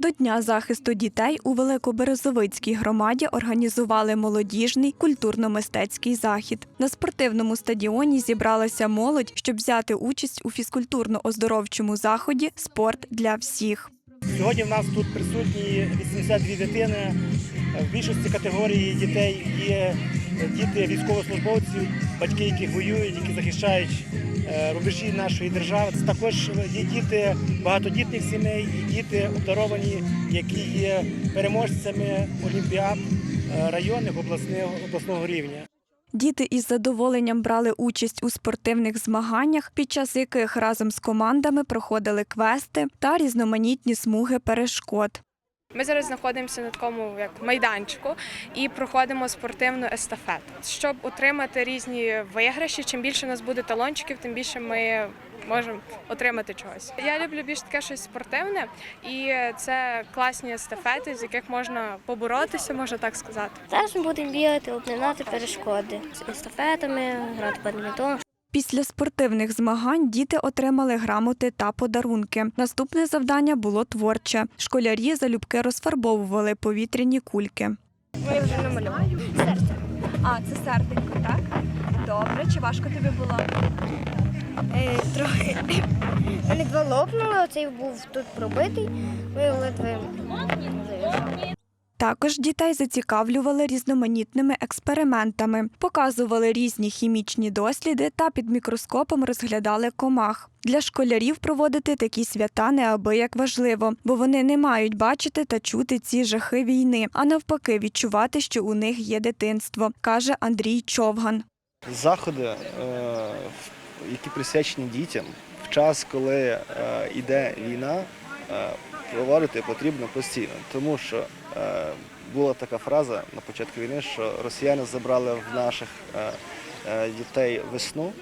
До Дня захисту дітей у Великоберезовицькій громаді організували молодіжний культурно-мистецький захід. На спортивному стадіоні зібралася молодь, щоб взяти участь у фізкультурно-оздоровчому заході Спорт для всіх. Сьогодні в нас тут присутні 82 дитини. В більшості категорії дітей є діти військовослужбовців, батьки, які воюють, які захищають е, рубежі нашої держави. Це також є діти багатодітних сімей і діти обдаровані, які є переможцями олімпіад е, районних обласних обласного рівня. Діти із задоволенням брали участь у спортивних змаганнях, під час яких разом з командами проходили квести та різноманітні смуги перешкод. Ми зараз знаходимося на такому як майданчику і проходимо спортивну естафету. Щоб отримати різні виграші, чим більше у нас буде талончиків, тим більше ми можемо отримати чогось. Я люблю більш таке щось спортивне, і це класні естафети, з яких можна поборотися, можна так сказати. Зараз ми будемо бігати, обминати перешкоди з естафетами, грати бадмінтон. Після спортивних змагань діти отримали грамоти та подарунки. Наступне завдання було творче. Школярі залюбки розфарбовували повітряні кульки. Ми вже намалювали. Серце. А це серденько, так? Добре, чи важко тобі було? Е, трохи. Мене два лопнули, оцей був тут пробитий. Ми ледве. Також дітей зацікавлювали різноманітними експериментами, показували різні хімічні досліди та під мікроскопом розглядали комах. Для школярів проводити такі свята неабияк важливо, бо вони не мають бачити та чути ці жахи війни, а навпаки, відчувати, що у них є дитинство, каже Андрій Човган. заходи, е, які присвячені дітям в час, коли йде війна, е, потрібно постійно, тому що е, була така фраза на початку війни, що росіяни забрали в наших е, е, дітей весну,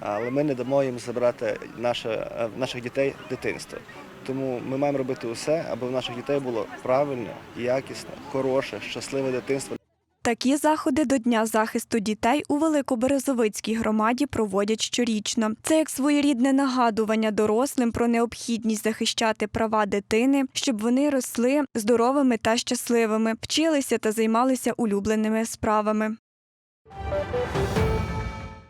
але ми не дамо їм забрати наше, наших дітей дитинство. Тому ми маємо робити усе, аби в наших дітей було правильне, якісне, хороше, щасливе дитинство. Такі заходи до Дня захисту дітей у Великоберезовицькій громаді проводять щорічно. Це як своєрідне нагадування дорослим про необхідність захищати права дитини, щоб вони росли здоровими та щасливими, вчилися та займалися улюбленими справами.